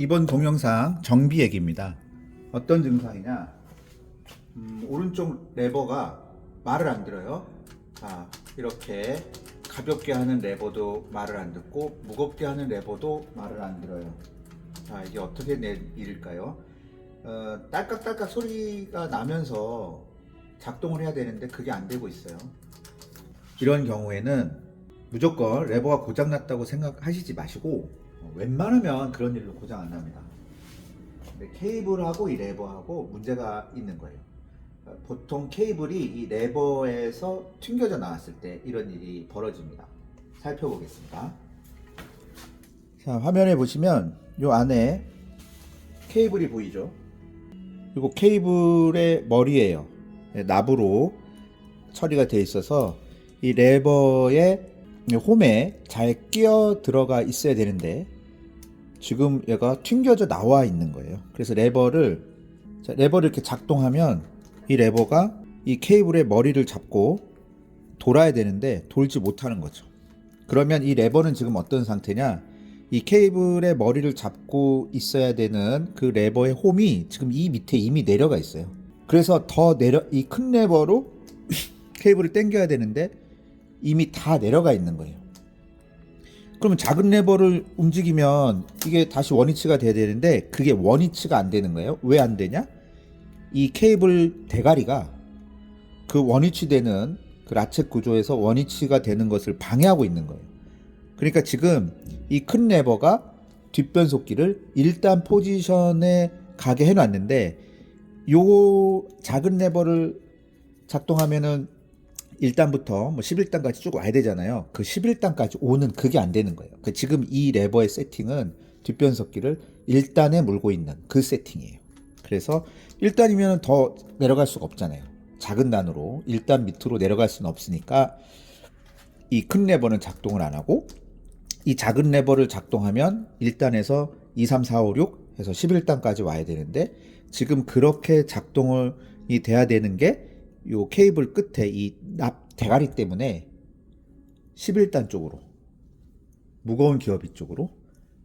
이번 동영상 정비 얘기입니다. 어떤 증상이냐? 음, 오른쪽 레버가 말을 안 들어요. 자, 이렇게 가볍게 하는 레버도 말을 안 듣고 무겁게 하는 레버도 말을 안 들어요. 자, 이게 어떻게 된 일일까요? 어, 딸깍딸깍 소리가 나면서 작동을 해야 되는데 그게 안 되고 있어요. 이런 경우에는 무조건 레버가 고장났다고 생각하시지 마시고 어, 웬만하면 그런 일로 고장 안 납니다. 근데 케이블하고 이 레버하고 문제가 있는 거예요. 어, 보통 케이블이 이 레버에서 튕겨져 나왔을 때 이런 일이 벌어집니다. 살펴보겠습니다. 자, 화면에 보시면 이 안에 케이블이 보이죠? 그리고 케이블의 머리예요. 네, 납으로 처리가 되어 있어서 이 레버의 홈에 잘 끼어 들어가 있어야 되는데 지금 얘가 튕겨져 나와 있는 거예요. 그래서 레버를 자, 레버를 이렇게 작동하면 이 레버가 이 케이블의 머리를 잡고 돌아야 되는데 돌지 못하는 거죠. 그러면 이 레버는 지금 어떤 상태냐? 이 케이블의 머리를 잡고 있어야 되는 그 레버의 홈이 지금 이 밑에 이미 내려가 있어요. 그래서 더 내려 이 큰 레버로 케이블을 당겨야 되는데 이미 다 내려가 있는 거예요. 그러면 작은 레버를 움직이면 이게 다시 원위치가 돼야 되는데 그게 원위치가 안 되는 거예요. 왜 안 되냐? 이 케이블 대가리가 그 원위치 되는 그 라쳇 구조에서 원위치가 되는 것을 방해하고 있는 거예요. 그러니까 지금 이 큰 레버가 뒷변속기를 1단 포지션에 가게 해놨는데 요 작은 레버를 작동하면은 1단부터 뭐 11단까지 쭉 와야 되잖아요. 그 11단까지 오는 그게 안 되는 거예요. 그 지금 이 레버의 세팅은 뒷변속기를 1단에 물고 있는 그 세팅이에요. 그래서 1단이면 더 내려갈 수가 없잖아요. 작은 단으로 1단 밑으로 내려갈 수는 없으니까 이 큰 레버는 작동을 안 하고 이 작은 레버를 작동하면 1단에서 2, 3, 4, 5, 6 해서 11단까지 와야 되는데 지금 그렇게 작동을 이 돼야 되는 게 요 케이블 끝에 이 납 대가리 때문에 11단 쪽으로 무거운 기업이 쪽으로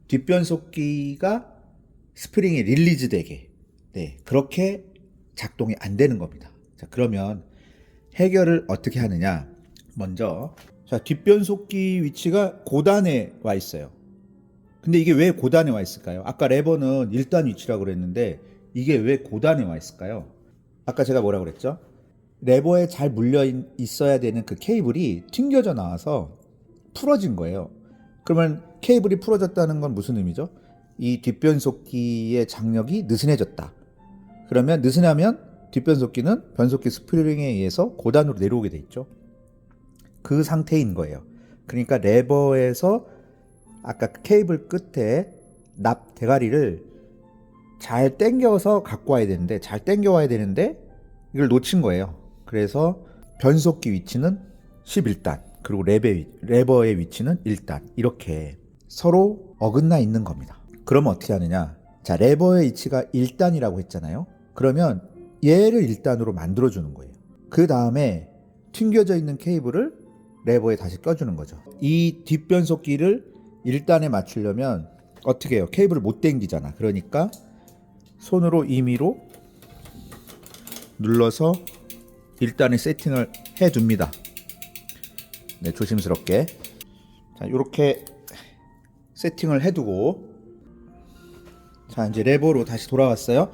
뒷변속기가 스프링이 릴리즈 되게 네 그렇게 작동이 안 되는 겁니다. 자 그러면 해결을 어떻게 하느냐 먼저 자 뒷변속기 위치가 고단에 와 있어요. 근데 이게 왜 고단에 와 있을까요? 아까 레버는 1단 위치라고 그랬는데 이게 왜 고단에 와 있을까요? 아까 제가 뭐라고 그랬죠? 레버에 잘 물려 있- 있어야 되는 그 케이블이 튕겨져 나와서 풀어진 거예요. 그러면 케이블이 풀어졌다는 건 무슨 의미죠? 이 뒷변속기의 장력이 느슨해졌다. 그러면 느슨하면 뒷변속기는 변속기 스프링에 의해서 고단으로 내려오게 돼 있죠. 그 상태인 거예요. 그러니까 레버에서 아까 그 케이블 끝에 납 대가리를 잘 당겨서 갖고 와야 되는데 잘 당겨 와야 되는데 이걸 놓친 거예요. 그래서 변속기 위치는 11단 그리고 레버, 레버의 위치는 1단 이렇게 서로 어긋나 있는 겁니다. 그러면 어떻게 하느냐? 자 레버의 위치가 1단이라고 했잖아요. 그러면 얘를 1단으로 만들어 주는 거예요. 그 다음에 튕겨져 있는 케이블을 레버에 다시 껴주는 거죠. 이 뒷변속기를 1단에 맞추려면 어떻게 해요? 케이블을 못 당기잖아. 그러니까 손으로 임의로 눌러서 1단에 세팅을 해 줍니다. 네, 조심스럽게. 자, 이렇게 세팅을 해 두고 자, 이제 레버로 다시 돌아왔어요.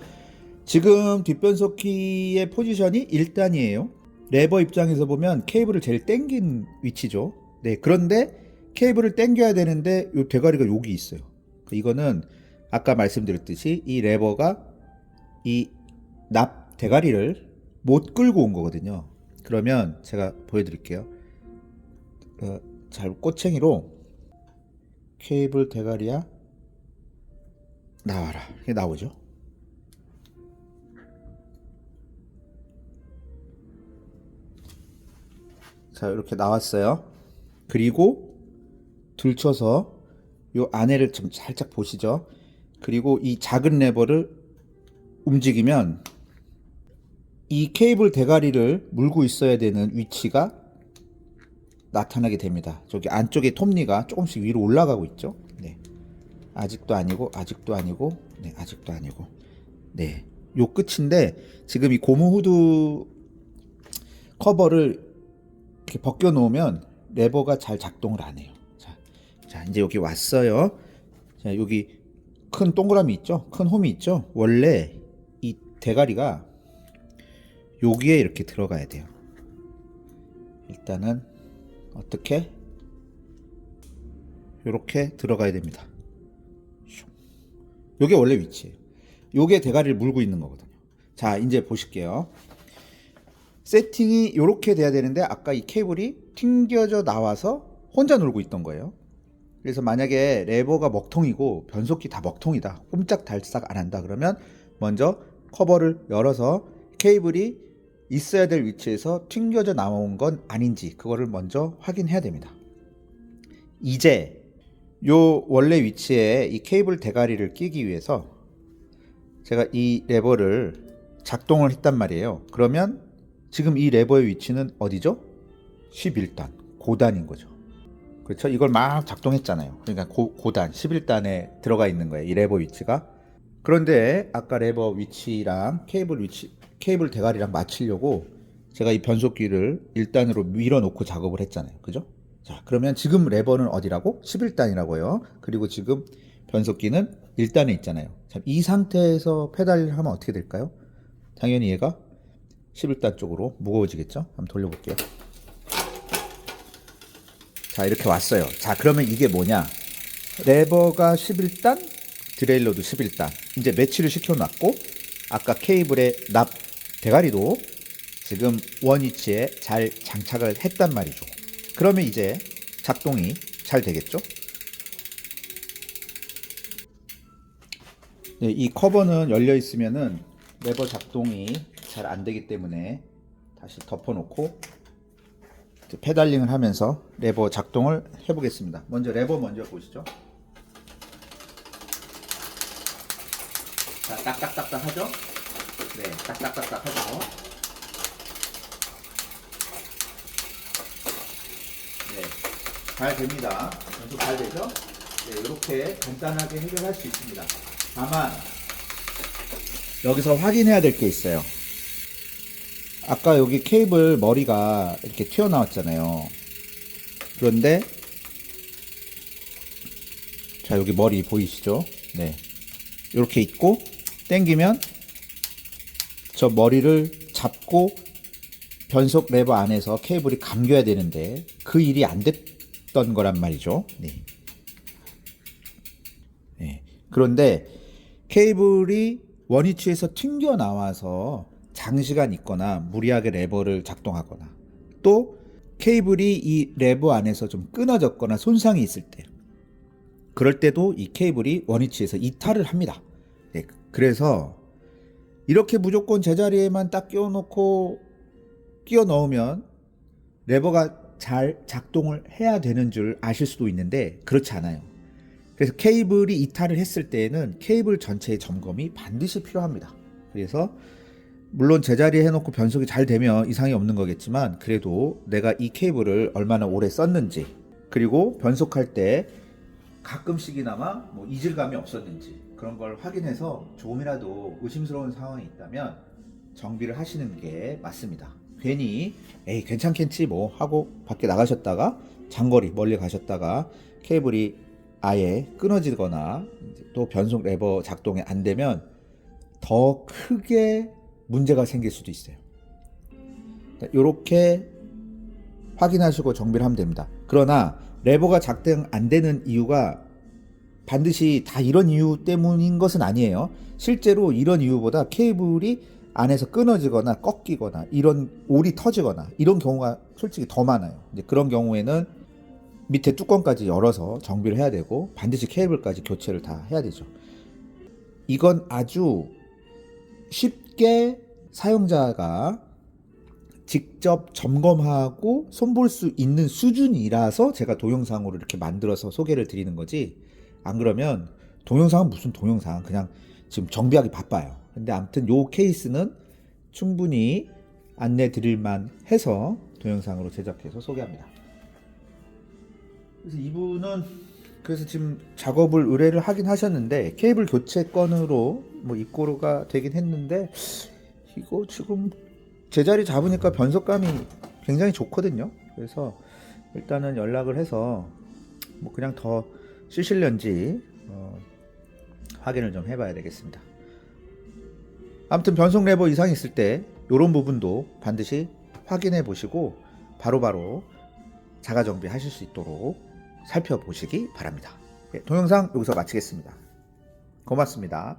지금 뒷변속 키의 포지션이 1단이에요. 레버 입장에서 보면 케이블을 제일 당긴 위치죠. 네, 그런데 케이블을 당겨야 되는데 요 대가리가 여기 있어요. 이거는 아까 말씀드렸듯이 이 레버가 이 납 대가리를 못 끌고 온 거거든요. 그러면 제가 보여드릴게요. 어, 잘 꼬챙이로 케이블 대가리야 나와라 이게 나오죠. 자 이렇게 나왔어요. 그리고 들쳐서 요 안에를 좀 살짝 보시죠. 그리고 이 작은 레버를 움직이면 이 케이블 대가리를 물고 있어야 되는 위치가 나타나게 됩니다. 저기 안쪽에 톱니가 조금씩 위로 올라가고 있죠. 네. 아직도 아니고 아직도 아니고 네 아직도 아니고 네 요 끝인데 지금 이 고무 후드 커버를 이렇게 벗겨 놓으면 레버가 잘 작동을 안 해요. 자, 자 이제 여기 왔어요. 자 여기 큰 동그라미 있죠? 큰 홈이 있죠? 원래 이 대가리가 여기에 이렇게 들어가야 돼요. 일단은 어떻게 이렇게 들어가야 됩니다. 요게 원래 위치예요. 요게 대가리를 물고 있는 거거든요. 자, 이제 보실게요. 세팅이 이렇게 돼야 되는데 아까 이 케이블이 튕겨져 나와서 혼자 놀고 있던 거예요. 그래서 만약에 레버가 먹통이고 변속기 다 먹통이다. 꼼짝달싹 안 한다. 그러면 먼저 커버를 열어서 케이블이 있어야 될 위치에서 튕겨져 나온 건 아닌지 그거를 먼저 확인해야 됩니다. 이제 요 원래 위치에 이 케이블 대가리를 끼기 위해서 제가 이 레버를 작동을 했단 말이에요. 그러면 지금 이 레버의 위치는 어디죠? 11단, 고단인 거죠. 그렇죠? 이걸 막 작동했잖아요. 그러니까 고, 고단, 11단에 들어가 있는 거예요. 이 레버 위치가. 그런데 아까 레버 위치랑 케이블 위치, 케이블 대가리랑 맞추려고 제가 이 변속기를 1단으로 밀어놓고 작업을 했잖아요. 그죠? 자, 그러면 지금 레버는 어디라고? 11단이라고요. 그리고 지금 변속기는 1단에 있잖아요. 자, 이 상태에서 페달을 하면 어떻게 될까요? 당연히 얘가 11단 쪽으로 무거워지겠죠? 한번 돌려볼게요. 자, 이렇게 왔어요. 자, 그러면 이게 뭐냐? 레버가 11단, 드레일러도 11단. 이제 매치를 시켜놨고, 아까 케이블의 납 대가리도 지금 원위치에 잘 장착을 했단 말이죠. 그러면 이제 작동이 잘 되겠죠? 네, 이 커버는 열려 있으면은 레버 작동이 잘 안 되기 때문에 다시 덮어놓고 페달링을 하면서 레버 작동을 해보겠습니다. 먼저 레버 먼저 보시죠. 자, 딱딱딱딱 하죠? 네, 딱딱딱딱 하죠. 네, 잘 됩니다. 연속 잘 되죠? 네, 이렇게 간단하게 해결할 수 있습니다. 다만 여기서 확인해야 될 게 있어요. 아까 여기 케이블 머리가 이렇게 튀어나왔잖아요. 그런데 자 여기 머리 보이시죠? 네, 이렇게 있고 당기면 저 머리를 잡고 변속 레버 안에서 케이블이 감겨야 되는데 그 일이 안 됐던 거란 말이죠. 네. 네. 그런데 케이블이 원위치에서 튕겨 나와서 장시간 있거나 무리하게 레버를 작동하거나 또 케이블이 이 레버 안에서 좀 끊어졌거나 손상이 있을 때 그럴 때도 이 케이블이 원위치에서 이탈을 합니다. 네. 그래서 이렇게 무조건 제자리에만 딱 끼워놓고 끼워 넣으면 레버가 잘 작동을 해야 되는 줄 아실 수도 있는데 그렇지 않아요. 그래서 케이블이 이탈을 했을 때에는 케이블 전체의 점검이 반드시 필요합니다. 그래서 물론 제자리에 해놓고 변속이 잘 되면 이상이 없는 거겠지만 그래도 내가 이 케이블을 얼마나 오래 썼는지 그리고 변속할 때 가끔씩이나마 뭐 이질감이 없었는지 그런 걸 확인해서 조금이라도 의심스러운 상황이 있다면 정비를 하시는 게 맞습니다. 괜히 에이 괜찮겠지 뭐 하고 밖에 나가셨다가 장거리 멀리 가셨다가 케이블이 아예 끊어지거나 또 변속 레버 작동이 안 되면 더 크게 문제가 생길 수도 있어요. 이렇게 확인하시고 정비를 하면 됩니다. 그러나 레버가 작동 안 되는 이유가 반드시 다 이런 이유 때문인 것은 아니에요. 실제로 이런 이유보다 케이블이 안에서 끊어지거나 꺾이거나 이런 올이 터지거나 이런 경우가 솔직히 더 많아요. 이제 그런 경우에는 밑에 뚜껑까지 열어서 정비를 해야 되고 반드시 케이블까지 교체를 다 해야 되죠. 이건 아주 쉽게 사용자가 직접 점검하고 손볼 수 있는 수준이라서 제가 동영상으로 이렇게 만들어서 소개를 드리는 거지. 안 그러면 동영상은 무슨 동영상 그냥 지금 정비하기 바빠요. 근데 아무튼 요 케이스는 충분히 안내 드릴만 해서 동영상으로 제작해서 소개합니다. 그래서 이분은 그래서 지금 작업을 의뢰를 하긴 하셨는데 케이블 교체 건으로 뭐 입고가 되긴 했는데 이거 지금 제자리 잡으니까 변속감이 굉장히 좋거든요. 그래서 일단은 연락을 해서 뭐 그냥 더 쓰실런지 어, 확인을 좀 해봐야 되겠습니다. 아무튼 변속 레버 이상이 있을 때 이런 부분도 반드시 확인해 보시고 바로바로 자가 정비 하실 수 있도록 살펴보시기 바랍니다. 예, 동영상 여기서 마치겠습니다. 고맙습니다.